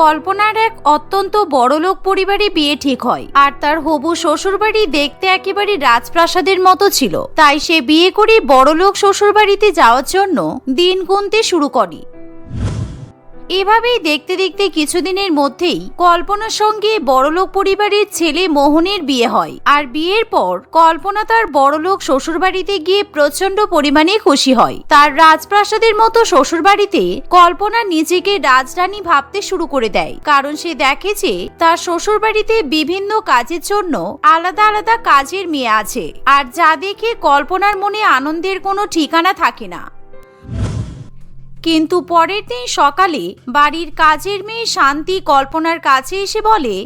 কল্পনার এক অত্যন্ত বড়লোক পরিবারে বিয়ে ঠিক হয়। আর তার হবু শ্বশুরবাড়ি দেখতে একেবারে রাজপ্রাসাদের মতো ছিল। তাই সে বিয়ে করে বড়লোক শ্বশুরবাড়িতে যাওয়ার জন্য দিন গুনতে শুরু করে। এভাবেই দেখতে দেখতে কিছুদিনের মধ্যেই কল্পনার সঙ্গে বড়লোক পরিবারের ছেলে মোহনের বিয়ে হয়। আর বিয়ের পর কল্পনা তার বড়লোক শ্বশুরবাড়িতে গিয়ে প্রচণ্ড পরিমাণে খুশি হয়। তার রাজপ্রাসাদের মতো শ্বশুরবাড়িতে কল্পনা নিজেকে রাজরানী ভাবতে শুরু করে দেয়। কারণ সে দেখে যে তার শ্বশুরবাড়িতে বিভিন্ন কাজের জন্য আলাদা আলাদা কাজের মেয়ে আছে। আর যা দেখে কল্পনার মনে আনন্দের কোনো ঠিকানা থাকে না। কিন্তু পরের দিন সকালে বাড়ির কাজের মেয়ে শান্তি কল্পনার কাছে এসে বলে,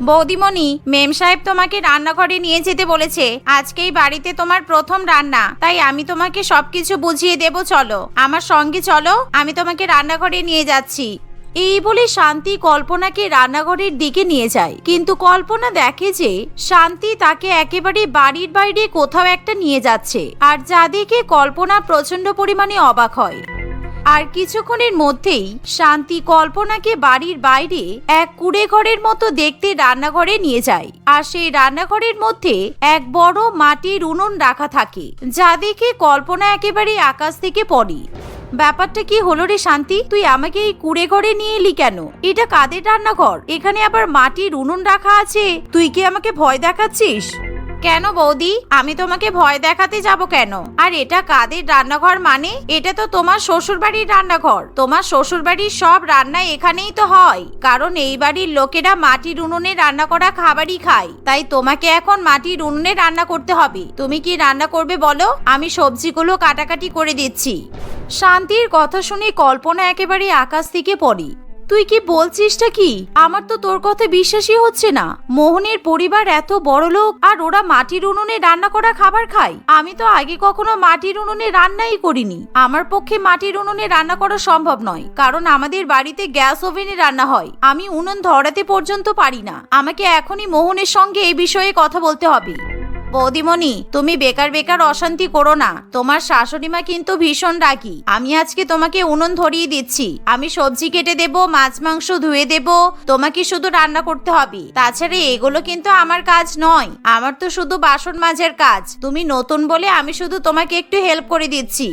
বৌদিমণি, মেম সাহেব তোমাকে রান্নাঘরে নিয়ে যেতে বলেছে। আজকেই বাড়িতে তোমার প্রথম রান্না। তাই আমি তোমাকে সবকিছু বুঝিয়ে দেব, চলো। আমার সঙ্গে চলো, আমি তোমাকে রান্নাঘরে নিয়ে যাচ্ছি। এই বলে শান্তি কল্পনাকে রান্নাঘরের দিকে নিয়ে যায়। কিন্তু কল্পনা দেখে যে শান্তি তাকে একেবারে বাড়ির বাইরে কোথাও একটা নিয়ে যাচ্ছে। আর যা দেখে কল্পনা প্রচণ্ড পরিমাণে অবাক হয়। আর কিছুক্ষণের মধ্যেই শান্তি কল্পনাকে বাড়ির বাইরে এক কুড়ে ঘরের মতো দেখতে রান্নাঘরে নিয়ে যায়। আর সেই রান্নাঘরের মধ্যে এক বড় মাটির উনুন রাখা থাকে, যা দেখে কল্পনা একেবারে আকাশ থেকে পড়ে। ব্যাপারটা কি হলো রে শান্তি? তুই আমাকে এই কুড়ে ঘরে নিয়ে এলি কেন? এটা কাদের রান্নাঘর? এখানে আবার মাটির উনুন রাখা আছে? তুই কি আমাকে ভয় দেখাচ্ছিস? কেন বৌদি? আমি তোমাকে ভয় দেখাতে যাব কেন? আর এটা কাদের রান্নাঘর মানে? এটা তো তোমার শ্বশুর বাড়ির রান্নাঘর। তোমার শ্বশুর বাড়ির সব রান্না এখানেই তো হয়। কারণ এই বাড়ির লোকেরা মাটির উনুনে রান্না করা খাবারই খায়। তাই তোমাকে এখন মাটির উনুনে রান্না করতে হবে। তুমি কি রান্না করবে বলো? আমি সবজিগুলো কাটাকাটি করে দিচ্ছি। শান্তির কথা শুনে কল্পনা একেবারে আকাশ থেকে পড়ি। তুই কি বলছিসটা কি? আমার তো তোর কথা বিশ্বাসই হচ্ছে না। মোহনের পরিবার এত বড় লোক আর ওরা মাটির উনুনে রান্না করা খাবার খায়। আমি তো আগে কখনো মাটির উনুনে রান্নাই করিনি। আমার পক্ষে মাটির উনুনে রান্না করা সম্ভব নয়, কারণ আমাদের বাড়িতে গ্যাস ওভেনে রান্না হয়। আমি উনুন ধরাতে পর্যন্ত পারি না। আমাকে এখনই মোহনের সঙ্গে এই বিষয়ে কথা বলতে হবে। বৌদিমণি, তুমি বেকার বেকার অশান্তি করো না। তোমার শাশুড়িমা কিন্তু ভীষণ রাগি। আমি আজকে তোমাকে উনুন ধরিয়ে দিচ্ছি। আমি সবজি কেটে দেব, মাছ মাংস ধুয়ে দেব। তোমাকে শুধু রান্না করতে হবে। তাছাড়া এগুলো কিন্তু আমার কাজ নয়। আমার তো শুধু বাসন মাঝের কাজ। তুমি নতুন বলে আমি শুধু তোমাকে একটু হেল্প করে দিচ্ছি।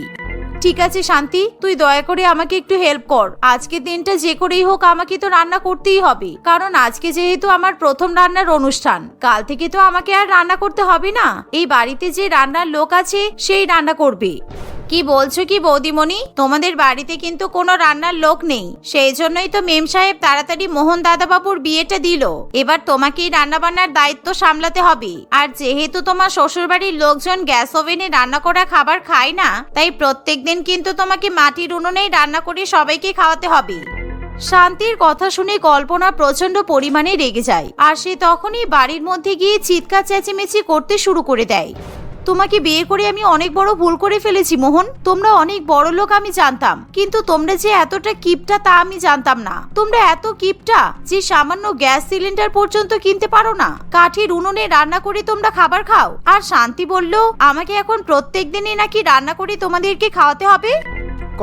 ঠিক আছে, শান্তি। তুই দয়া করে আমাকে একটু হেল্প কর। আজকে দিনটা যে করেই হোক, আমাকে তো রান্না করতেই হবে। কারণ আজকে যেহেতু আমার প্রথম রান্নার অনুষ্ঠান, কাল থেকে তো আমাকে আর রান্না করতে হবে না। এই বাড়িতে যে রান্নার লোক আছে, সেই রান্না করবে। কি বলছো কি বৌদিমণি? তোমাদের বাড়িতে কিন্তু কোনো রান্নার লোক নেই। সেই জন্যই তো মেম সাহেব তাড়াতাড়ি মোহন দাদাবাবুর বিয়েটা দিল। এবার তোমাকেই রান্না বান্নার দায়িত্ব সামলাতে হবে। আর যেহেতু তোমার শ্বশুরবাড়ির লোকজন গ্যাস ওভেনে রান্না করা খাবার খায় না, তাই প্রত্যেক দিন কিন্তু তোমাকে মাটির উনুনেই রান্না করে সবাইকে খাওয়াতে হবে। শান্তির কথা শুনে কল্পনা প্রচণ্ড পরিমাণে রেগে যায়। আর সে তখনই বাড়ির মধ্যে গিয়ে চিৎকার চেঁচিমেচি করতে শুরু করে দেয়। তোমাকে বিয়ে করে আমি অনেক বড় ভুল করে ফেলেছি, মোহন। তোমরা অনেক বড় লোক আমি জানতাম। কিন্তু তোমরা যে এতটা কিপটা তা আমি জানতাম না। তোমরা এত কিপটা যে সামান্য গ্যাস সিলিন্ডার পর্যন্ত কিনতে পারো না। কাঠের উনুনে রান্না করে তোমরা খাবার খাও। আর শান্তি বলল, আমাকে এখন প্রত্যেক দিনই নাকি রান্না করে তোমাদেরকে খাওয়াতে হবে?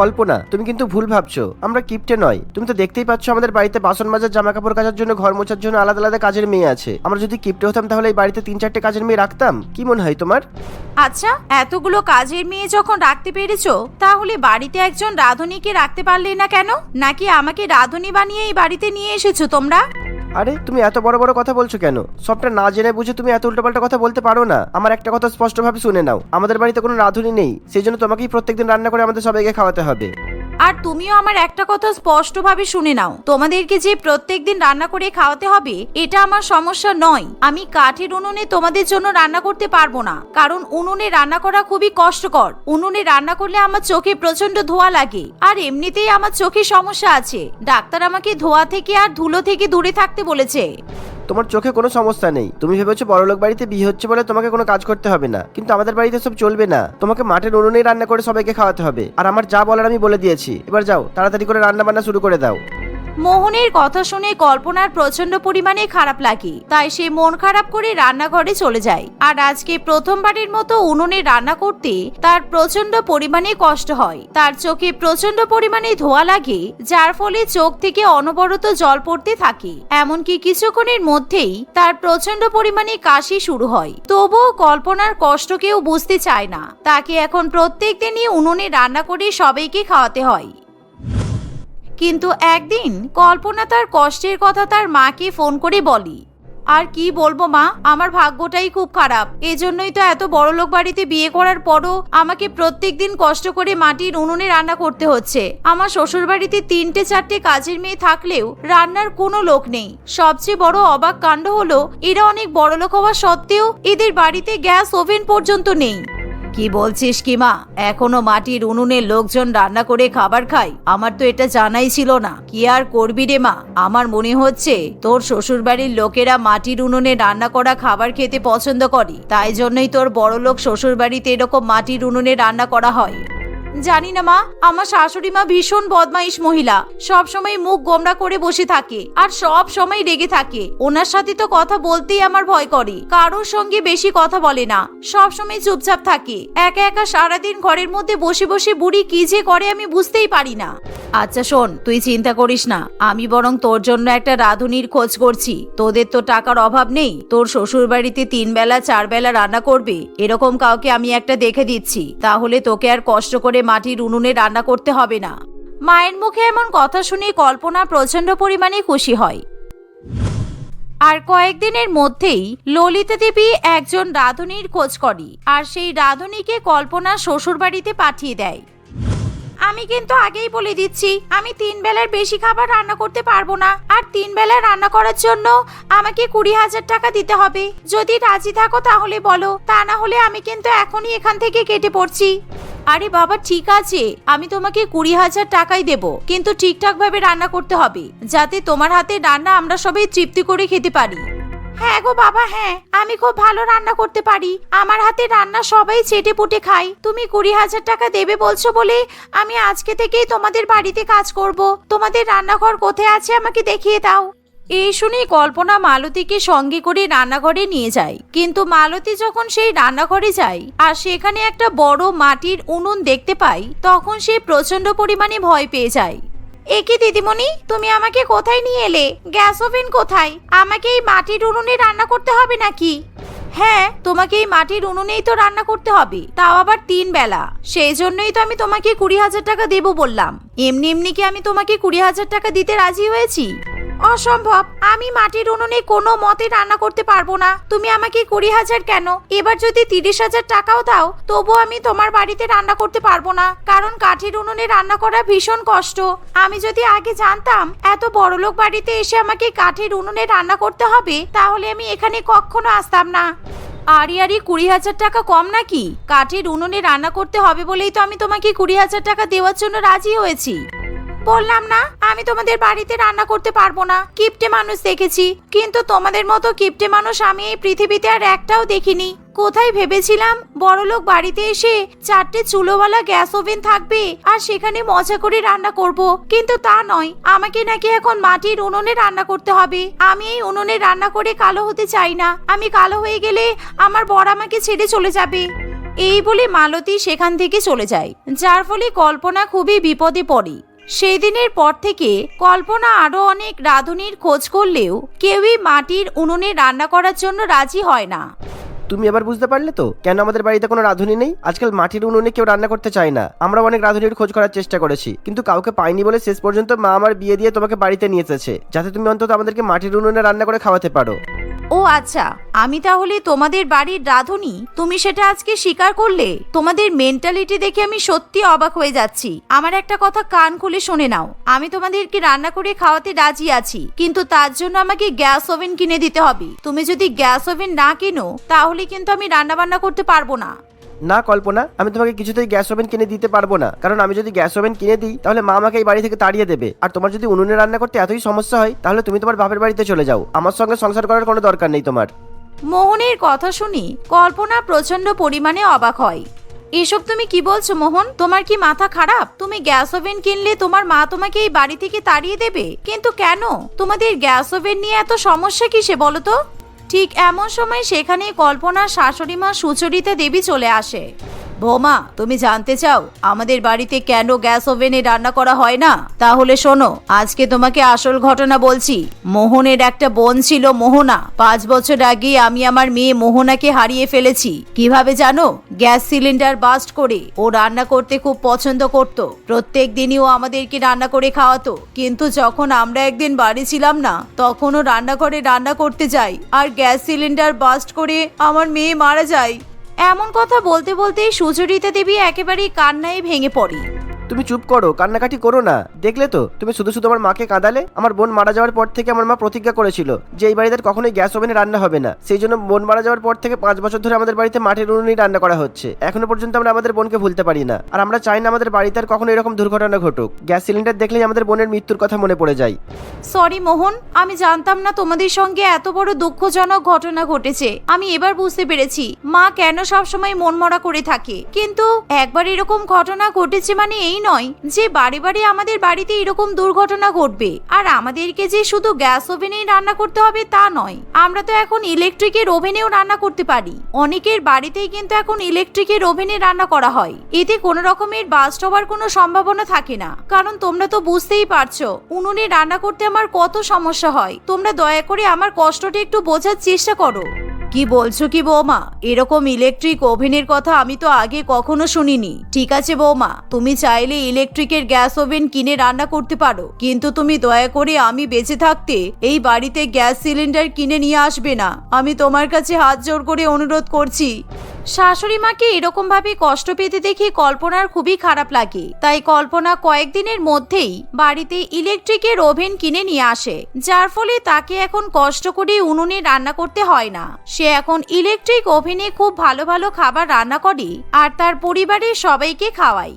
কল্পনা, তুমি কিন্তু ভুল ভাবছ। আমরা কিপটে নয়। তুমি তো দেখতেই পাচ্ছ আমাদের বাড়িতে বাসন মাজার জামা কাপড় কাচার জন্য, ঘর মোছার জন্য আলাদা আলাদা কাজের মেয়ে আছে। আমরা যদি কিপটে হতাম তাহলে এই বাড়িতে তিন চারটে কাজের মেয়ে রাখতাম? কি মনে হয় তোমার? আচ্ছা এতগুলো কাজের মেয়ে যখন রাখতে পেরেছ, তাহলে বাড়িতে একজন রাধুনীকে রাখতে পারলে না কেন? নাকি আমাকে রাধুনী বানিয়ে এই বাড়িতে নিয়ে এসেছ তোমরা? আরে, তুমি এত বড় বড় কথা বলছো কেন? সবটা না জেনে বুঝে তুমি এত উল্টোপাল্টা কথা বলতে পারো না। আমার একটা কথা স্পষ্টভাবে শুনে নাও। আমাদের বাড়িতে কোনো রাঁধুনি নেই। সেই জন্য তোমাকেই প্রত্যেকদিন রান্না করে আমাদের সবাইকে খাওয়াতে হবে। আর তুমিও আমার একটা কথা স্পষ্টভাবে শুনে নাও। তোমাদেরকে যে প্রত্যেক দিন রান্না করে খাওয়াতে হবে, এটা আমার সমস্যা নয়। আমি কাঠের উনুনে তোমাদের জন্য রান্না করতে পারব না। কারণ উনুনে রান্না করা খুবই কষ্টকর। উনুনে রান্না করলে আমার চোখে প্রচণ্ড ধোয়া লাগে। আর এমনিতেই আমার চোখে সমস্যা আছে। ডাক্তার আমাকে ধোয়া থেকে আর ধুলো থেকে দূরে থাকতে বলেছে। তোমার চোখে কোনো সমস্যা নেই। তুমি ভেবেছো বড়লোক বাড়িতে বিয়ে হচ্ছে বলে তোমাকে কোনো কাজ করতে হবে না। কিন্তু আমাদের বাড়িতে সব চলবে না। তোমাকে মাঠের উনুনেই রান্না করে সবাইকে খাওয়াতে হবে। আর আমার যা বলার আমি বলে দিয়েছি। এবার যাও, তাড়াতাড়ি করে রান্না বান্না শুরু করে দাও। মোহনের কথা শুনে কল্পনার প্রচণ্ড পরিমাণে খারাপ লাগে। তাই সে মন খারাপ করে রান্নাঘরে চলে যায়। আর আজকে প্রথমবারের মতো উনুনে রান্না করতে তার প্রচণ্ড পরিমাণে কষ্ট হয়। তার চোখে প্রচণ্ড পরিমাণে ধোয়া লাগে, যার ফলে চোখ থেকে অনবরত জল পড়তে থাকে। এমনকি কিছুক্ষণের মধ্যেই তার প্রচণ্ড পরিমাণে কাশি শুরু হয়। তবুও কল্পনার কষ্ট কেউ বুঝতে চায় না। তাকে এখন প্রত্যেক দিনই উনুনে রান্না করে সবাইকে খাওয়াতে হয়। কিন্তু একদিন কল্পনা তার কষ্টের কথা তার মাকে ফোন করে বলি। আর কি বলব মা? আমার ভাগ্যটাই খুব খারাপ। এজন্যই তো এত বড় লোক বাড়িতে বিয়ে করার পরও আমাকে প্রত্যেক দিন কষ্ট করে মাটির উনুনে রান্না করতে হচ্ছে। আমার শ্বশুর বাড়িতে তিনটে চারটে কাজের মেয়ে থাকলেও রান্নার কোনো লোক নেই। সবচেয়ে বড় অবাক কাণ্ড হলো, এরা অনেক বড় লোক হওয়া সত্ত্বেও এদের বাড়িতে গ্যাস ওভেন পর্যন্ত নেই। কি বলছিস কি মা এখনও মাটির উনুনে লোকজন রান্না করে খাবার খায়। আমার তো এটা জানাই ছিল না। কি আর করবি রে মা? আমার মনে হচ্ছে তোর শ্বশুরবাড়ির লোকেরা মাটির উনুনে রান্না করা খাবার খেতে পছন্দ করে। তাই জন্যই তোর বড় লোক শ্বশুরবাড়িতে এরকম মাটির উনুনে রান্না করা হয়। জানি না মা, আমার শাশুড়ি মা ভীষণ বদমাইশ মহিলা। সব সময় মুখ গোমরা করে বসে থাকে আর সব সময় রেগে থাকে। ওনার সাথে তো কথা বলতেই আমার ভয় করে, কারোর সঙ্গে বেশি কথা বলে না। সব সময় চুপচাপ থাকে, একা একা সারাদিন ঘরের মধ্যে বসে বসে বুড়ি কি যে করে আমি বুঝতেই পারি না। আচ্ছা শোন, তুই চিন্তা করিস না, আমি বরং তোর জন্য একটা রাঁধুনির খোঁজ করছি। তোদের তো টাকার অভাব নেই, তোর শ্বশুর বাড়িতে তিন বেলা চার বেলা রান্না করবে, এরকম কাউকে আমি একটা দেখে দিচ্ছি। তাহলে তোকে আর কষ্ট করে মাটির উনুনে রান্না করতে হবে না। মায়ের মুখে এমন কথা শুনে কল্পনা প্রচণ্ড পরিমাণে খুশি হয়। আর কয়েকদিনের মধ্যেই ললিতা দেবী একজন রাঁধুনির খোঁজ করে আর সেই রাঁধুনিকে কল্পনা শ্বশুরবাড়িতে পাঠিয়ে দেয়। আমি কিন্তু আগেই বলে দিচ্ছি, আমি তিন বেলার বেশি খাবার রান্না করতে পারব না। আর তিন বেলা রান্না করার জন্য আমাকে কুড়ি হাজার টাকা দিতে হবে। যদি রাজি থাকো তাহলে বলো, তা না হলে আমি কিন্তু এখনই এখান থেকে কেটে পড়ছি। আরে বাবা, ঠিক আছে। আমি তোমাকে কুড়ি হাজার টাকাই দেব, কিন্তু ঠিকঠাক ভাবে রান্না করতে হবে, যাতে তোমার হাতে রান্না আমরা সবাই তৃপ্তি করে খেতে পারি। হ্যাঁ গো বাবা হ্যাঁ। আমি খুব ভালো রান্না করতে পারি। আমার হাতে রান্না সবাই চেটে পুটে খায়। তুমি কুড়ি হাজার টাকা দেবে বলছো বলে আমি আজকে থেকেই তোমাদের বাড়িতে কাজ করব। তোমাদের রান্নাঘর কোথায় আছে আমাকে দেখিয়ে দাও। এই শুনে কল্পনা মালতীকে সঙ্গে করে রান্নাঘরে নিয়ে যায়। কিন্তু মালতী যখন সেই রান্নাঘরে যায় আর সেখানে একটা বড় মাটির উনুন দেখতে পায়, তখন সে প্রচণ্ড পরিমাণে ভয় পেয়ে যায়। একে দিদিমণি, তুমি আমাকে কোথায় নিয়ে এলে? গ্যাস ওভেন কোথায়? আমাকে এই মাটির উনুনে রান্না করতে হবে নাকি? হ্যাঁ তোমাকে এই মাটির উনুনেই তো রান্না করতে হবে। তাও আবার তিন বেলা। সেই জন্যই তো আমি তোমাকে কুড়ি হাজার টাকা দেবো বললাম। এমনি এমনি কি আমি তোমাকে কুড়ি হাজার টাকা দিতে রাজি হয়েছি? অসম্ভব। আমি মাটির উনুনে কোনো মতে রান্না করতে পারব না। তুমি আমাকে কুড়ি হাজার কেন? এবার যদি তিরিশ হাজার টাকাও দাও তবু আমি তোমার বাড়িতে রান্না করতে পারব না। কারণ কাঠের উনুনে রান্না করা ভীষণ কষ্ট। আমি যদি আগে জানতাম এত বড়লোক বাড়িতে এসে আমাকে কাঠের উনুনে রান্না করতে হবে, তাহলে আমি এখানে কখনো আসতাম না। আরি আরি, কুড়ি হাজার টাকা কম নাকি? কাঠের উনুনে রান্না করতে হবে বলেই তো আমি তোমাকে কুড়ি হাজার টাকা দেওয়ার জন্য রাজি হয়েছি। বললাম না, আমি তোমাদের বাড়িতে রান্না করতে পারব না। কিপটে মানুষ দেখেছি। কিন্তু তোমাদের মতো কিপটে মানুষ আমি এই পৃথিবীতে আর একটাও দেখিনি। কোথায় ভেবেছিলাম বড়লোক বাড়িতে এসে চারটে চুলোওয়ালা গ্যাস ওভেন থাকবে আর সেখানে মজা করে রান্না করব। কিন্তু তা নয়, আমাকে নাকি এখন মাটির উনুনে রান্না করতে হবে। আমি এই উনুনে রান্না করে কালো হতে চাই না। আমি কালো হয়ে গেলে আমার বর আমাকে ছেড়ে চলে যাবে। এই বলে মালতী সেখান থেকে চলে যায়। যার ফলে কল্পনা খুবই বিপদে পড়ে। সেই দিনের পর থেকে কল্পনা আরও অনেক রাঁধুনির খোঁজ করলেও কেউই মাটির উনুনে রান্না করার জন্য রাজি হয় না। তুমি এবার বুঝতে পারলে তো? কেন আমাদের বাড়িতে কোনো রাঁধুনি নেই? আজকাল মাটির উনুনে কেউ রান্না করতে চায় না। আমরা অনেক রাঁধুনির খোঁজ করার চেষ্টা করেছি। কিন্তু কাউকে পাইনি বলে শেষ পর্যন্ত মা আমার বিয়ে দিয়ে তোমাকে বাড়িতে নিয়ে এসেছে। যাতে তুমি অন্তত আমাদেরকে মাটির উনুনে রান্না করে খাওয়াতে পারো। ও আচ্ছা আমি তাহলে তোমাদের বাড়ির রাঁধুনি? তুমি সেটা আজকে স্বীকার করলে? তোমাদের মেন্টালিটি দেখে আমি সত্যি অবাক হয়ে যাচ্ছি। আমার একটা কথা কান খুলে শুনে নাও। আমি তোমাদেরকে রান্না করে খাওয়াতে রাজি আছি। কিন্তু তার জন্য আমাকে গ্যাস ওভেন কিনে দিতে হবে। তুমি যদি গ্যাস ওভেন না কিনো, তাহলে কিন্তু আমি রান্না বান্না করতে পারব না। না কল্পনা আমি তোমাকে কিছুতেই গ্যাস ওভেন কিনে দিতে পারব না। কারণ আমি যদি গ্যাস ওভেন কিনে দিই তাহলে মা আমাকে এই বাড়ি থেকে তাড়িয়ে দেবে। আর তোমার যদি উনুনে রান্না করতে এতই সমস্যা হয় তাহলে তুমি তোমার বাপের বাড়িতে চলে যাও। আমার সঙ্গে সংসার করার কোনো দরকার নেই তোমার। মোহনের কথা শুনি কল্পনা প্রচণ্ড পরিমাণে অবাক হয়। এসব তুমি কি বলছো মোহন? তোমার কি মাথা খারাপ? তুমি গ্যাস ওভেন কিনলে তোমার মা তোমাকে এই বাড়ি থেকে তাড়িয়ে দেবে? কিন্তু কেন? তোমাদের গ্যাস ওভেন নিয়ে এত সমস্যা কিসে বলো তো? ঠিক এমন সময় সেখানে কল্পনার শাশুড়ি মা সুচরিতা দেবী চলে আসে। বৌমা, তুমি জানতে চাও, আমাদের বাড়িতে কেন গ্যাস ওভেনে রান্না করা হয় না? তাহলে শোনো, আজকে তোমাকে আসল ঘটনা বলছি। মোহনের একটা বোন ছিল মোহনা। পাঁচ বছর আগে আমি আমার মেয়ে মোহনাকে হারিয়ে ফেলেছি। কীভাবে জানো? গ্যাস সিলিন্ডার বাস্ট করে। ও রান্না করতে খুব পছন্দ করত। প্রত্যেক দিনই ও আমাদেরকে রান্না করে খাওয়াতো। কিন্তু যখন আমরা একদিন বাড়ি ছিলাম না, তখন ও রান্নাঘরে রান্না করতে যাই। আর গ্যাস সিলিন্ডার বাস্ট করে আমার মেয়ে মারা যায়। এমন কথা বলতে বলতেই সুচরিতা দেবী একেবারেই কান্নায় ভেঙে পড়ে। তুমি চুপ করো, কান্নাকাটি করো না। দেখলে তো, তুমি শুধু শুধু আমার মাকে কাঁদালে? আমার বোন মারা যাওয়ার পর থেকে আমার মা প্রতিজ্ঞা করেছিল যে এই বাড়িতে কখনোই গ্যাস ওভেনে রান্না হবে না। সেই জন্য বোন মারা যাওয়ার পর থেকে পাঁচ বছর ধরে আমাদের বাড়িতে মাটির উনুনেই রান্না করা হচ্ছে। এখনও পর্যন্ত আমরা আমাদের বোনকে ভুলতে পারি না। আর আমরা চাই না আমাদের বাড়িতে আর কখনো এরকম দুর্ঘটনা ঘটুক। গ্যাস সিলিন্ডার দেখলেই আমাদের বোনের মৃত্যুর কথা মনে পড়ে যায়। সরি মোহন, আমি জানতাম না তোমাদের সঙ্গে এত বড় দুঃখজনক ঘটনা ঘটেছে। আমি এবার বুঝতে পেরেছি, মা কেন সবসময় মনমরা করে থাকে। কিন্তু একবার এরকম ঘটনা ঘটেছে মানে এই নয় যে বাড়ি বাড়ি আমাদের বাড়িতে এরকম দুর্ঘটনা ঘটবে। আর আমাদেরকে যে শুধু গ্যাস ওভেনেই রান্না করতে হবে তা নয়, আমরা তো এখন ইলেকট্রিকের ওভেনেও রান্না করতে পারি। অনেকের বাড়িতেই কিন্তু এখন ইলেকট্রিকের ওভেনে রান্না করা হয়। এতে কোনো রকমের বাস্ট হওয়ার কোনো সম্ভাবনা থাকে না। কারণ তোমরা তো বুঝতেই পারছ, উনুনে রান্না করতে আমার কত সমস্যা হয়। তোমরা দয়া করে আমার কষ্টটা একটু বোঝার চেষ্টা করো। কি বলছো কি বৌমা? এরকম ইলেকট্রিক ওভেনের কথা আমি তো আগে কখনো শুনিনি। ঠিক আছে বৌমা, তুমি চাইলে ইলেকট্রিকের গ্যাস ওভেন কিনে রান্না করতে পারো। কিন্তু তুমি দয়া করে আমি বেঁচে থাকতে এই বাড়িতে গ্যাস সিলিন্ডার কিনে নিয়ে আসবে না। আমি তোমার কাছে হাত জোর করে অনুরোধ করছি। শাশুড়ি মাকে এরকম ভাবে কষ্ট পেতে দেখে কল্পনার খুবই খারাপ লাগে। তাই কল্পনা কয়েকদিনের মধ্যেই বাড়িতে ইলেকট্রিকের ওভেন কিনে নিয়ে আসে, যার ফলে তাকে এখন কষ্ট করে উনুনে রান্না করতে হয় না। সে এখন ইলেকট্রিক ওভেনে খুব ভালো ভালো খাবার রান্না করে আর তার পরিবারের সবাইকে খাওয়ায়।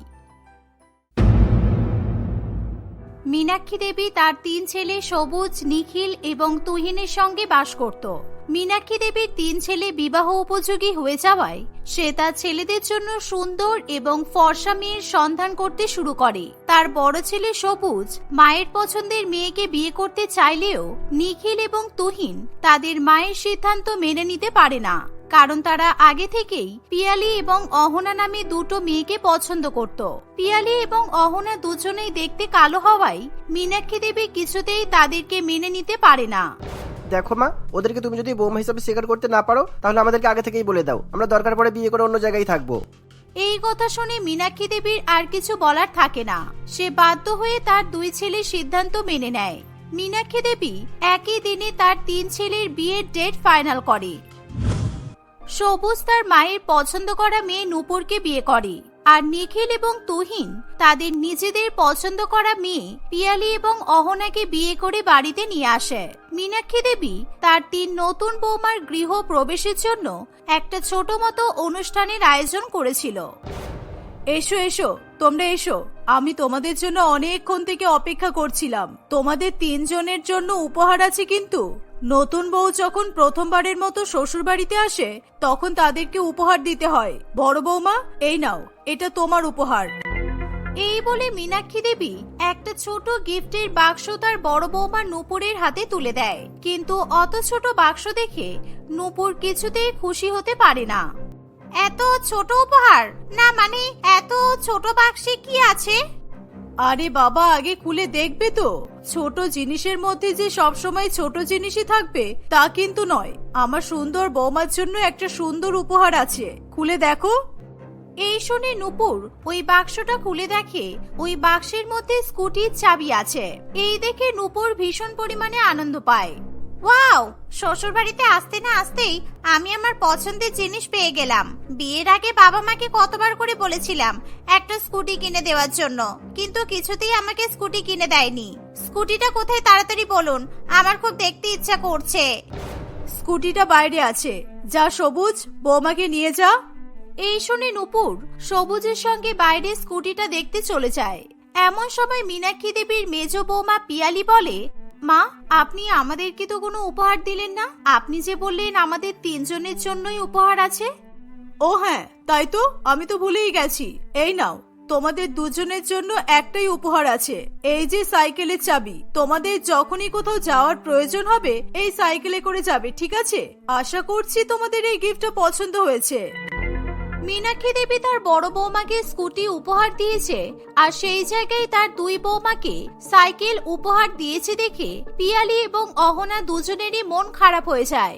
মীনাক্ষী দেবী তার তিন ছেলে সবুজ, নিখিল এবং তুহিনের সঙ্গে বাস করত। মীনাক্ষী দেবীর তিন ছেলে বিবাহ উপযোগী হয়ে যাওয়ায় সে তার ছেলেদের জন্য সুন্দর এবং ফর্সা মেয়ের সন্ধান করতে শুরু করে। তার বড় ছেলে সবুজ, মায়ের পছন্দের মেয়েকে বিয়ে করতে চাইলেও নিখিল এবং তুহিন তাদের মায়ের সিদ্ধান্ত মেনে নিতে পারে না। কারণ তারা আগে থেকেই পিয়ালি এবং অহনা নামে দুটো মেয়েকে পছন্দ করত। পিয়ালি এবং অহনা দুজনেই দেখতে কালো হওয়ায় মীনাক্ষী দেবী কিছুতেই তাদেরকে মেনে নিতে পারে না। দেখো মা, ওদেরকে তুমি যদি বৌমা হিসাবে স্বীকার করতে না পারো, তাহলে আমাদেরকে আগে থেকেই বলে দাও। আমরা দরকার পড়ে বিয়ে করে অন্য জায়গায় থাকব। এই কথা শুনে মীনাক্ষী দেবীর আর কিছু বলার থাকে না। সে বাধ্য হয়ে তার দুই ছেলের সিদ্ধান্ত মেনে নেয়। মীনাক্ষী দেবী একই দিনে তার তিন ছেলের বিয়ের ডেট ফাইনাল করে। সবুজ তার মায়ের পছন্দ করা মেয়ে নূপুরকে বিয়ে করে। আর নিখিল এবং তুহিন তাদের নিজেদের পছন্দ করা মেয়ে পিয়ালি এবং অহনাকে বিয়ে করে বাড়িতে নিয়ে আসে। মীনাক্ষী দেবী তার তিন নতুন বৌমার গৃহ প্রবেশের জন্য একটা ছোট মতো অনুষ্ঠানের আয়োজন করেছিল। এসো এসো, তোমরা এসো। আমি তোমাদের জন্য অনেকক্ষণ থেকে অপেক্ষা করছিলাম। তোমাদের তিনজনের জন্য উপহার আছে কিন্তু। নতুন বউ যখন প্রথমবারের মতো শ্বশুর বাড়িতে আসে, তখন তাদেরকে উপহার দিতে হয়। বড় বৌমা, এই নাও, এটা তোমার উপহার। এই বলে মীনাক্ষী দেবী একটা ছোট গিফটের বাক্স তার বড় বৌমা নূপুরের হাতে তুলে দেয়। কিন্তু অত ছোট বাক্স দেখে নূপুর কিছুতেই খুশি হতে পারে না। এত ছোট উপহার? না মানে এত ছোট বাক্সে কি আছে? আরে বাবা, আগে খুলে দেখবে তো। ছোট জিনিসের মধ্যে যে সব সময় ছোট জিনিসই থাকবে, তা কিন্তু নয়। আমার সুন্দর বৌমার জন্য একটা সুন্দর উপহার আছে। খুলে দেখো। এই শুনে নুপুর, ওই বাক্সটা খুলে দেখে। ওই বাক্সের মধ্যে স্কুটির চাবি আছে। এই দেখে নুপুর ভীষণ পরিমাণে আনন্দ পায়। ওয়াও শ্বশুর বাড়িতে আসতে না আসতেই আমি আমার পছন্দের জিনিস পেয়ে গেলাম। বিয়ের আগে বাবা মাকে কতবার করে বলেছিলাম একটা স্কুটি কিনে দেওয়ার জন্য। কিন্তু কিছুতেই আমাকে স্কুটি কিনে দেয়নি। স্কুটিটা কোথায় তাড়াতাড়ি বলুন আমার খুব দেখতে ইচ্ছা করছে। স্কুটিটা বাইরে আছে। যা সবুজ বৌমাকে নিয়ে যা। এই শুনে নুপুর সবুজের সঙ্গে বাইরে স্কুটিটা দেখতে চলে যায়। এমন সময় মীনাক্ষী দেবীর মেজ বৌমা পিয়ালি বলে মা, আপনি আমাদেরকে তো কোনো উপহার দিলেন না। আপনি যে বললেন আমাদের তিনজনের জন্যই উপহার আছে। ও হ্যাঁ তাই তো? আমি তো ভুলেই গেছি। এই নাও, তোমাদের দুজনের জন্য একটাই উপহার আছে। এই যে সাইকেলের চাবি, তোমাদের যখনই কোথাও যাওয়ার প্রয়োজন হবে, এই সাইকেলে করে যাবে, ঠিক আছে? আশা করছি তোমাদের এই গিফটটা পছন্দ হয়েছে। মীনাক্ষী দেবী তার বড় বৌমাকে স্কুটি উপহার দিয়েছে, আর সেই জায়গায় তার দুই বৌমাকে সাইকেল উপহার দিয়েছে দেখে পিয়ালি এবং অহনা দুজনেরই মন খারাপ হয়ে যায়।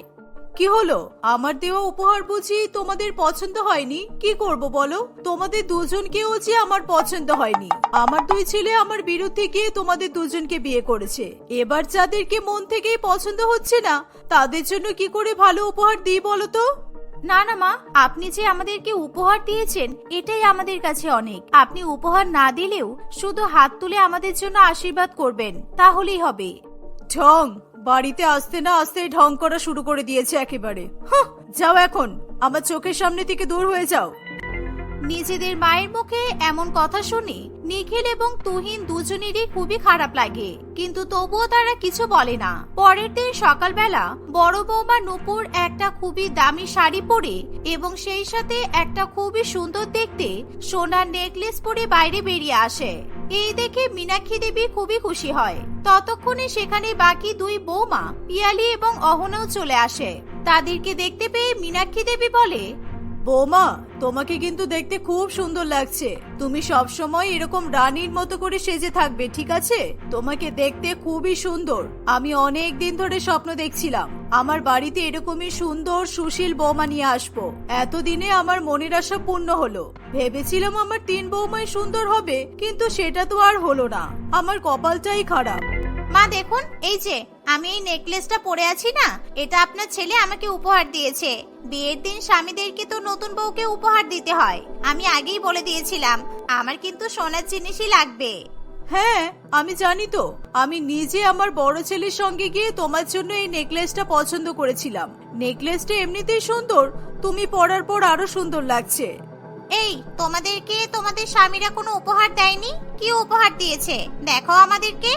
কি হলো? আমার দেওয়া উপহার বুঝি তোমাদের পছন্দ হয়নি? কি করব বলো? তোমাদের দুজনকেও যে আমার পছন্দ হয়নি। আমার দুই ছেলে আমার বিরুদ্ধে গিয়ে তোমাদের দুজনকে বিয়ে করেছে। এবার যাদেরকে মন থেকেই পছন্দ হচ্ছে না, তাদের জন্য কি করে ভালো উপহার দিই বলো তো? না না, মা, আপনি যে আমাদেরকে উপহার দিয়েছেন, এটাই আমাদের কাছে অনেক। আপনি উপহার না দিলেও শুধু হাত তুলে আমাদের জন্য আশীর্বাদ করবেন। তাহলেই হবে। ঢং, বাড়িতে আসতে না আসতে ঢং করা শুরু করে দিয়েছে একেবারে। যাও এখন। আমার চোখের সামনে থেকে দূর হয়ে যাও। নিজেদের মায়ের মুখে এমন কথা শুনে নিখিল এবং তুহিন দুজনেরই খুবই খারাপ লাগে। কিন্তু তবুও তারা কিছু বলে না। পরের দিন সকালবেলা বড় বৌমা নূপুর একটা খুবই দামি শাড়ি পরে এবং সেই সাথে একটা খুবই সুন্দর দেখতে সোনার নেকলেস পরে বাইরে বেরিয়ে আসে। এই দেখে মীনাক্ষী দেবী খুবই খুশি হয়। ততক্ষণে সেখানে বাকি দুই বৌমা পিয়ালি এবং অহনাও চলে আসে। তাদেরকে দেখতে পেয়ে মীনাক্ষী দেবী বলে বৌমা, তোমাকে কিন্তু দেখতে খুব সুন্দর লাগছে। তুমি সব সময় এরকম রানীর মতো করে সেজে থাকবে, ঠিক আছে? তোমাকে দেখতে খুবই সুন্দর। আমি অনেক দিন ধরে স্বপ্ন দেখছিলাম, আমার বাড়িতে এরকমই সুন্দর সুশীল বৌমা নিয়ে আসব। এতদিনে আমার মনের আশা পূর্ণ হলো। ভেবেছিলাম আমার তিন বৌমাই সুন্দর হবে, কিন্তু সেটা তো আর হলো না। আমার কপালটাই খারাপ। মা দেখুন এই যে আমি এই নেকলেসটা পরে আছি না এটা আপনার ছেলে আমাকে উপহার দিয়েছে। বিয়ের দিন স্বামীদেরকে তো নতুন বউকে উপহার দিতে হয়। আমি আগেই বলে দিয়েছিলাম আমার কিন্তু সোনার জিনিসই লাগবে। হ্যাঁ আমি জানি তো আমি নিজে আমার বড় ছেলের সঙ্গে গিয়ে তোমার জন্য এই নেকলেসটা পছন্দ করেছিলাম। নেকলেসটা এমনিতেই সুন্দর তুমি পরার পর আরও সুন্দর লাগছে। এই তোমাদেরকে তোমাদের স্বামীরা কোনো উপহার দেয়নি? কি উপহার দিয়েছে? দেখো আমাদেরকে।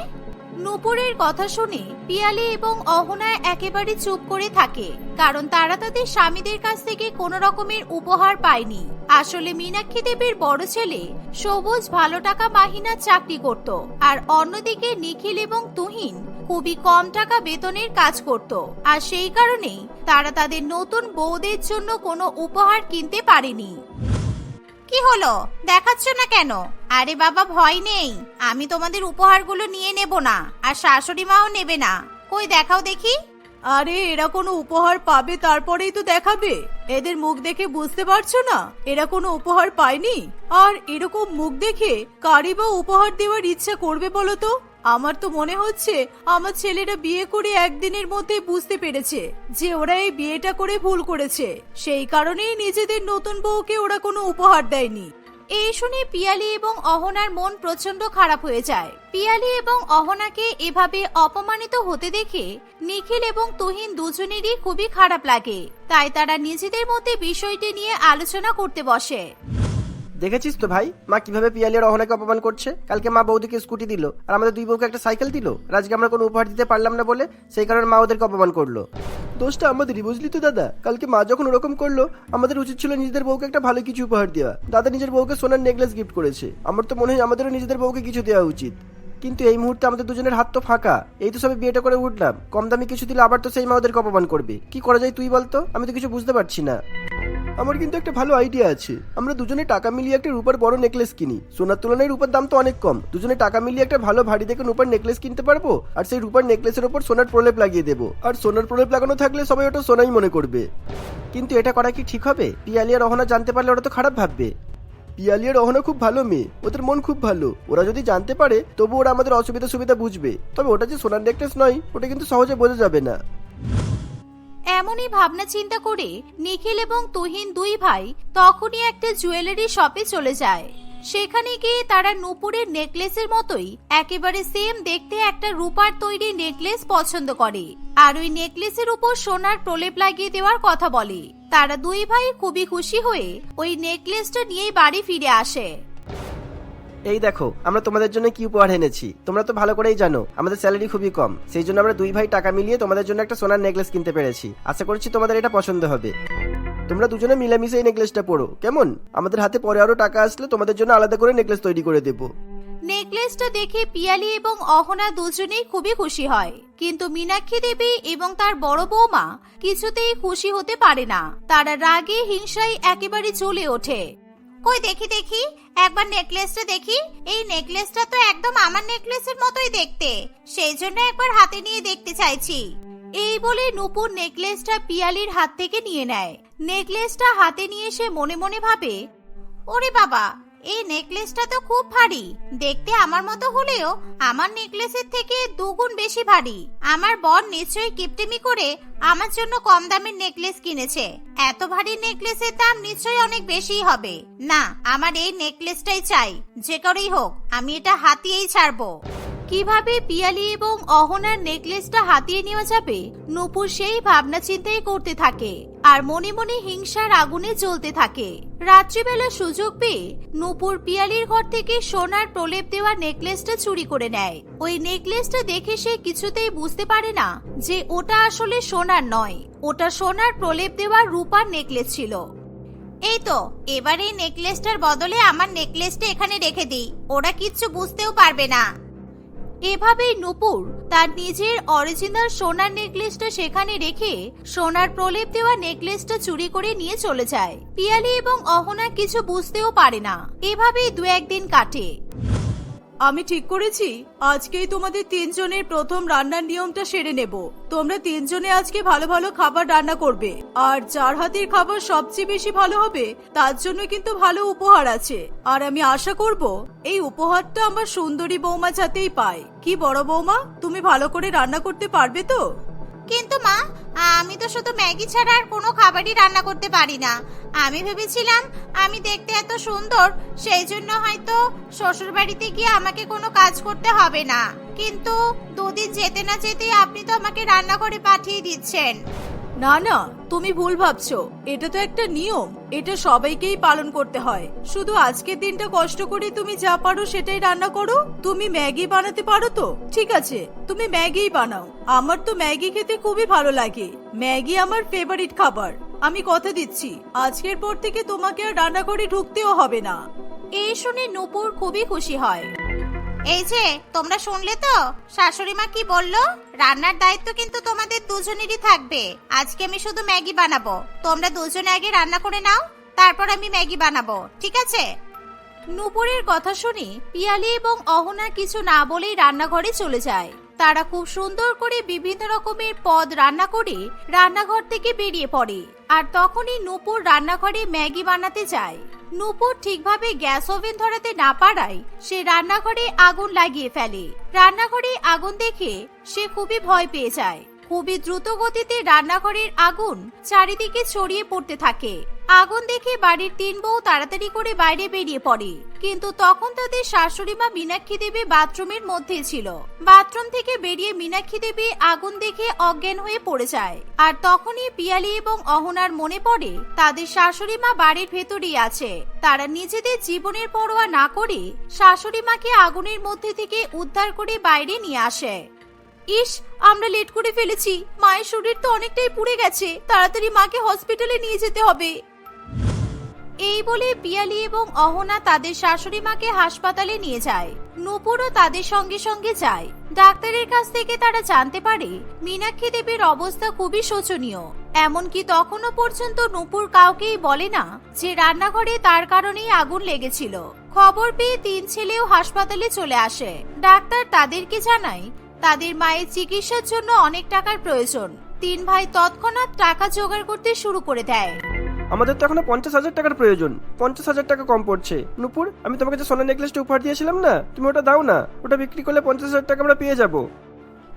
নুপুরের কথা শুনে পিয়ালি এবং অহনা একেবারে চুপ করে থাকে, কারণ তারা তাদের স্বামীদের কাছ থেকে কোনো রকমের উপহার পায়নি। আসলে মীনাক্ষী দেবীর বড় ছেলে সবুজ ভালো টাকা মাহিনার চাকরি করত, আর অন্যদিকে নিখিল এবং তুহিন খুবই কম টাকা বেতনের কাজ করত, আর সেই কারণেই তারা তাদের নতুন বউদের জন্য কোনো উপহার কিনতে পারেনি। কি হলো? দেখাচ্ছ না কেন? আরে বাবা, ভয় নেই। আমি তোমাদের উপহারগুলো নিয়ে নেব না, আর শাশুড়ি মাও নেবে না। কই দেখাও দেখি। আরে, এরা কোনো উপহার পাবে তারপরেই তো দেখাবে। এদের মুখ দেখে বুঝতে পারছ না? এরা কোনো উপহার পায়নি? আর এরকম মুখ দেখে কারি বা উপহার দেওয়ার ইচ্ছা করবে বলো তো? আমার তো মনে হচ্ছে আমার ছেলেরা বিয়ে করে একদিনের মধ্যে বুঝতে পেরেছে যে ওরা এই বিয়েটা করে ভুল করেছে। সেই কারণেই নিজেদের নতুন বউকে ওরা কোনো উপহার দেয়নি। এই শুনে পিয়ালি এবং অহনার মন প্রচণ্ড খারাপ হয়ে যায়। পিয়ালি এবং অহনাকে এভাবে অপমানিত হতে দেখে নিখিল এবং তুহিন দুজনেরই খুবই খারাপ লাগে। তাই তারা নিজেদের মধ্যে বিষয়টি নিয়ে আলোচনা করতে বসে। দেখেছিস তো ভাই? মা কীভাবে পিয়ালি আর অহনাকে অপমান করছে? কালকে মা বৌদিকে স্কুটি দিল, আর আমাদের দুই বউকে একটা সাইকেল দিল। আর আজকে আমরা কোনো উপহার দিতে পারলাম না বলে সেই কারণে মা ওদেরকে অপমান করল। দোষটা আমাদেরই, বুঝলি তো দাদা? কালকে মা যখন ওরকম করল, আমাদের উচিত ছিল নিজেদের বউকে একটা ভালো কিছু উপহার দেওয়া। দাদা নিজের বউকে সোনার নেকলেস গিফট করেছে। আমার তো মনে হয় আমাদেরও নিজেদের বউকে কিছু দেওয়া উচিত। কিন্তু এই মুহূর্তে আমাদের দুজনের হাত তো ফাঁকা। এই তো সবে বিয়েটা করে উঠলাম। কম দামি কিছু দিলে আবার তো সেই মা ওদেরকে অপমান করবে। কি করা যায় তুই বলতো? আমি তো কিছু বুঝতে পারছি না। আমার কিন্তু একটা ভালো আইডিয়া আছে। আমরা দুজনে টাকা মিলিয়ে একটা রূপার বড় নেকলেস কিনি। সোনার তুলনায় রূপার দাম তো অনেক কম। দুজনে টাকা মিলিয়ে একটা ভালো ভারী দেখে রূপার নেকলেস কিনতে পারব? আর সেই রূপার নেকলেসের ওপর সোনার প্রলেপ লাগিয়ে দেবো। আর সোনার প্রলেপ লাগানো থাকলে সবাই ওটা সোনাই মনে করবে। কিন্তু এটা করা কি ঠিক হবে? পিয়ালি আর অহনা জানতে পারলে ওরা তো খারাপ ভাববে। পিয়ালি আর অহনা খুব ভালো মেয়ে। ওদের মন খুব ভালো। ওরা যদি জানতে পারে, তবু ওরা আমাদের অসুবিধা সুবিধা বুঝবে। তবে ওটা যে সোনার নেকলেস নয়, ওটা কিন্তু সহজে বোঝা যাবে না। এমনই ভাবনা চিন্তা করে নিখিল এবং তুহিন দুই ভাই তখনই একটা জুয়েলারি শপে চলে যায়। সেখানে গিয়ে তারা নুপুরের নেকলেসের মতোই একেবারে সেম দেখতে একটা রূপার তৈরি নেকলেস পছন্দ করে। আর ওই নেকলেসের উপর সোনার প্রলেপ লাগিয়ে দেওয়ার কথা বলে। তারা দুই ভাই খুবই খুশি হয়ে ওই নেকলেসটা নিয়েই বাড়ি ফিরে আসে। এই দেখো, আমরা তোমাদের জন্য কি উপহার এনেছি? তোমরা তো ভালো করেই জানো, আমাদের স্যালারি খুবই কম। সেই জন্য আমরা দুই ভাই টাকা মিলিয়ে তোমাদের জন্য একটা সোনার নেকলেস কিনতে পেরেছি। আশা করছি তোমাদের এটা পছন্দ হবে। তোমরা দুজনে মিলেমিশে এই নেকলেসটা পড়ো কেমন? আমাদের হাতে পরে আরও টাকা আসলে তোমাদের জন্য আলাদা করে নেকলেস তৈরি করে দেবো। নেকলেসটা দেখে পিয়ালি এবং অহনা দুজনেই খুবই খুশি হয়। কিন্তু মীনাক্ষী দেবী এবং তার বড় বৌমা কিছুতেই খুশি হতে পারে না। তারা রাগে, হিংসায় একেবারে চলে ওঠে। কই দেখি দেখি। একবার নেকলেসটা দেখি। এই নেকলেসটা তো একদম আমার নেকলেসের মতোই দেখতে। সেই জন্য একবার হাতে নিয়ে দেখতে চাইছি। এই বলে নূপুর নেকলেসটা পিয়ালির হাত থেকে নিয়ে নেয়। নেকলেসটা হাতে নিয়ে সে মনে মনে ভাবে, ওরে বাবা এই নেকলেসটা তো খুব ভারী। দেখতে আমার মতো হলেও আমার নেকলেসের থেকে দুগুণ বেশি ভারী। আমার বর নিশ্চয়ই কিপটিমি করে আমার জন্য কম দামের নেকলেস কিনেছে। এত ভারী নেকলেসের দাম নিশ্চয়ই অনেক বেশি হবে। না, আমার এই নেকলেসটাই চাই। যে করেই হোক, আমি এটা হাতিয়েই ছাড়বো। কীভাবে পিয়ালি এবং অহনার নেকলেসটা হাতিয়ে নেওয়া যাবে? নূপুর সেই ভাবনা চিন্তাই করতে থাকে, আর মনে মনে হিংসার আগুনে জ্বলতে থাকে। রাত্রিবেলা সুযোগ পেয়ে নূপুর পিয়ালির ঘর থেকে সোনার প্রলেপ দেওয়া নেকলেসটা চুরি করে নেয়। ওই নেকলেসটা দেখে সে কিছুতেই বুঝতে পারে না যে ওটা আসলে সোনার নয়, ওটা সোনার প্রলেপ দেওয়া রূপার নেকলেস ছিল। এই তো, এবার এই নেকলেসটার বদলে আমার নেকলেসটা এখানে রেখে দিই, ওরা কিচ্ছু বুঝতেও পারবে না। এভাবেই নূপুর তার নিজের অরিজিনাল সোনার নেকলেসটা সেখানে রেখে সোনার প্রলেপ দেওয়া নেকলেসটা চুরি করে নিয়ে চলে যায়। পিয়ালি এবং অহনা কিছু বুঝতেও পারে না। এভাবেই দু একদিন কাটে। আমি ঠিক করেছি? আজকেই তোমাদের তিনজনের প্রথম রান্নার নিয়মটা সেরে নেব। তোমরা তিনজনে আজকে ভালো ভালো খাবার রান্না করবে। আর যার হাতের খাবার সবচেয়ে বেশি ভালো হবে, তার জন্য কিন্তু ভালো উপহার আছে। আর আমি আশা করব, এই উপহারটা আমার সুন্দরী বৌমা যাতেই পায়। কি বড় বৌমা? তুমি ভালো করে রান্না করতে পারবে তো? কিন্তু মা, আমি তো শুধু ম্যাগি ছাড়া আর কোনো খাবারই রান্না করতে পারি না। আমি ভেবেছিলাম, আমি দেখতে এত সুন্দর, সেই জন্য হয়তো শ্বশুর বাড়িতে গিয়ে আমাকে কোনো কাজ করতে হবে না। কিন্তু দুদিন যেতে না যেতেই আপনি তো আমাকে রান্না করে পাঠিয়ে দিচ্ছেন। না না, তুমি ভুল ভাবছ। এটা তো একটা নিয়ম। এটা সবাইকেই পালন করতে হয়। শুধু আজকের দিনটা কষ্ট করে তুমি যা পারো সেটাই রান্না করো। তুমি ম্যাগি বানাতে পারো তো? ঠিক আছে, তুমি ম্যাগিই বানাও। আমার তো ম্যাগি খেতে খুবই ভালো লাগে। ম্যাগি আমার ফেভারিট খাবার। আমি কথা দিচ্ছি, আজকের পর থেকে তোমাকে আর রান্না করে ঢুকতেও হবে না। এই শুনে নূপুর খুবই খুশি হয়। এই যে, তোমরা শুনলে তো? শাশুড়ি মা কি বলল? রান্নার দায়িত্ব কিন্তু তোমাদের দুজনেরই থাকবে। আজকে আমি শুধু ম্যাগি বানাবো। তোমরা দুজনে আগে রান্না করে নাও, তারপর আমি ম্যাগি বানাবো, ঠিক আছে? নূপুরের কথা শুনে পিয়ালি এবং অহনা কিছু না বলেই রান্নাঘরে চলে যায়। তারা খুব সুন্দর করে বিভিন্ন রকমের পদ রান্না করে রান্নাঘর থেকে বেরিয়ে পড়ে। আর তখনই নূপুর রান্নাঘরে ম্যাগি বানাতে যায়। নূপুর ঠিকভাবে গ্যাস ওভেন ধরাতে না পারায় সে রান্নাঘরে আগুন লাগিয়ে ফেলে। রান্নাঘরে আগুন দেখে সে খুবই ভয় পেয়ে যায়। খুবই দ্রুত গতিতে রান্নাঘরের আগুন চারিদিকে ছড়িয়ে পড়তে থাকে। আগুন দেখে বাড়ির তিন বউ তাড়াতাড়ি করে বাইরে বেরিয়ে পড়ে। কিন্তু তখন তাদের শাশুড়ি মা মীনাক্ষী দেবী বাথরুমের মধ্যে ছিল। বাথরুম থেকে বেরিয়ে মীনাক্ষী দেবী আগুন দেখে অজ্ঞান হয়ে পড়ে যায়। আর তখনই পিয়ালি এবং অহনার মনে পড়ে, তাদের শাশুড়ি মা বাড়ির ভেতরেই আছে। তারা নিজেদের জীবনের পরোয়া না করে শাশুড়ি মাকে আগুনের মধ্যে থেকে উদ্ধার করে বাইরে নিয়ে আসে। ইস, আমরা লেট করে ফেলেছি। মায়ের শরীর তো অনেকটাই পুড়ে গেছে। তাড়াতাড়ি মাকে হসপিটালে নিয়ে যেতে হবে। এই বলে পিয়ালি এবং অহনা তাদের শাশুড়ি মাকে হাসপাতালে নিয়ে যায়। নূপুরও তাদের সঙ্গে সঙ্গে যায়। ডাক্তারের কাছ থেকে তারা জানতে পারে, মীনাক্ষী দেবীর অবস্থা খুবই শোচনীয়। এমনকি তখনও পর্যন্ত নূপুর কাউকেই বলে না যে রান্নাঘরে তার কারণেই আগুন লেগেছিল। খবর পেয়ে তিন ছেলেও হাসপাতালে চলে আসে। ডাক্তার তাদেরকে জানায়, তাদের মায়ের চিকিৎসার জন্য অনেক টাকার প্রয়োজন। তিন ভাই তৎক্ষণাৎ টাকা জোগাড় করতে শুরু করে দেয়। আমাদের তো এখনও পঞ্চাশ হাজার টাকার প্রয়োজন। পঞ্চাশ হাজার টাকা কম পড়ছে। নুপুর, আমি তোমাকে যে সোনার নেকলেসটা উপহার দিয়েছিলাম না, তুমি ওটা দাও না। ওটা বিক্রি করলে পঞ্চাশ হাজার টাকা আমরা পেয়ে যাব।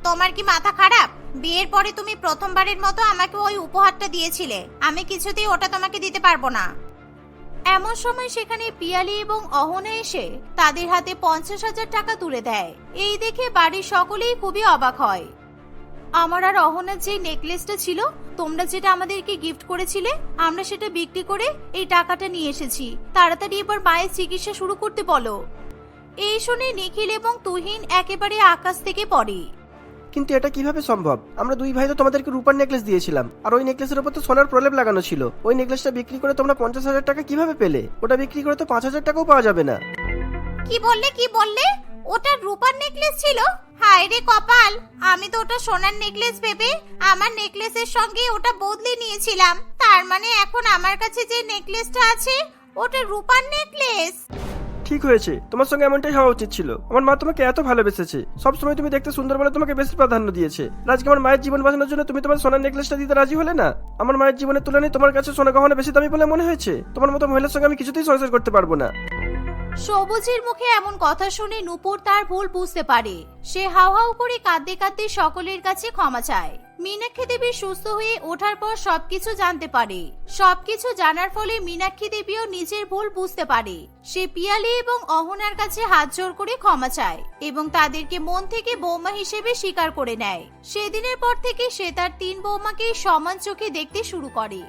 তোমার কি মাথা খারাপ? বিয়ের পরে তুমি প্রথমবারের মতো আমাকে ওই উপহারটা দিয়েছিলে। আমি কিছুতেই ওটা তোমাকে দিতে পারব না। এমন সময় সেখানে পিয়ালি এবং অহনা এসে তাদের হাতে পঞ্চাশ হাজার টাকা তুলে দেয়। এই দেখে বাড়ির সকলেই খুবই অবাক হয়। আমার আর অহনার যে নেকলেসটা ছিল তোমরা যেটা আমাদেরকে গিফট করেছিলে আমরা সেটা বিক্রি করে এই টাকাটা নিয়ে এসেছি। তাড়াতাড়ি এবার মায়ের চিকিৎসা শুরু করতে বলো। এই শুনে নিখিল এবং তুহিন একেবারে আকাশ থেকে পড়ে। কিন্তু এটা কীভাবে সম্ভব? আমরা দুই ভাই তো তোমাদেরকে রূপার নেকলেস দিয়েছিলাম। আর ওই নেকলেসের উপর তো সোনার প্রলেপ লাগানো ছিল। ওই নেকলেসটা বিক্রি করে তোমরা পঞ্চাশ হাজার টাকা কীভাবে পেলে? ওটা বিক্রি করে তো পাঁচ হাজার টাকাও পাওয়া যাবে না। কি বললে কি বললে? ওটা রূপার নেকলেস ছিল? হায় রে কপাল, আমি তো ওটা সোনার নেকলেস ভেবে আমার নেকলেসের সঙ্গে ওটা বদলে নিয়েছিলাম। তার মানে এখন আমার কাছে যে নেকলেসটা আছে, ওটা রূপার নেকলেস ঠিক হয়েছে, তোমার সঙ্গে এমনটাই হওয়া উচিত ছিল। আমার মা তোমাকে এত ভালোবেসেছে। সবসময় তুমি দেখতে সুন্দর বলে তোমাকে বেশি প্রাধান্য দিয়েছে। আজকে আমার মায়ের জীবন বাঁচানোর জন্য তুমি তোমার সোনার নেকলেসটা দিতে রাজি হলে না? আমার মায়ের জীবনের তুলনায় তোমার কাছে সোনা গহনা বেশি দামি বলে মনে হয়েছে? তোমার মতো মহিলার সঙ্গে আমি কিছুতেই সংসার করতে পারব না। সবুজের মুখে এমন কথা শুনে নূপুর তার ভুল বুঝতে পারে। সে হাউ হাউ করে কাঁদতে কাঁদতে সকলের কাছে ক্ষমা চায়। মীনাক্ষী দেবী সুস্থ হয়ে ওঠার পর সবকিছু জানতে পারে। সবকিছু জানার ফলে মীনাক্ষী দেবীও নিজের ভুল বুঝতে পারে। সে পিয়ালি এবং অহনার কাছে হাত জোর করে ক্ষমা চায় এবং তাদেরকে মন থেকে বৌমা হিসেবে স্বীকার করে নেয়। সেদিনের পর থেকে সে তার তিন বৌমাকে সমান চোখে দেখতে শুরু করে।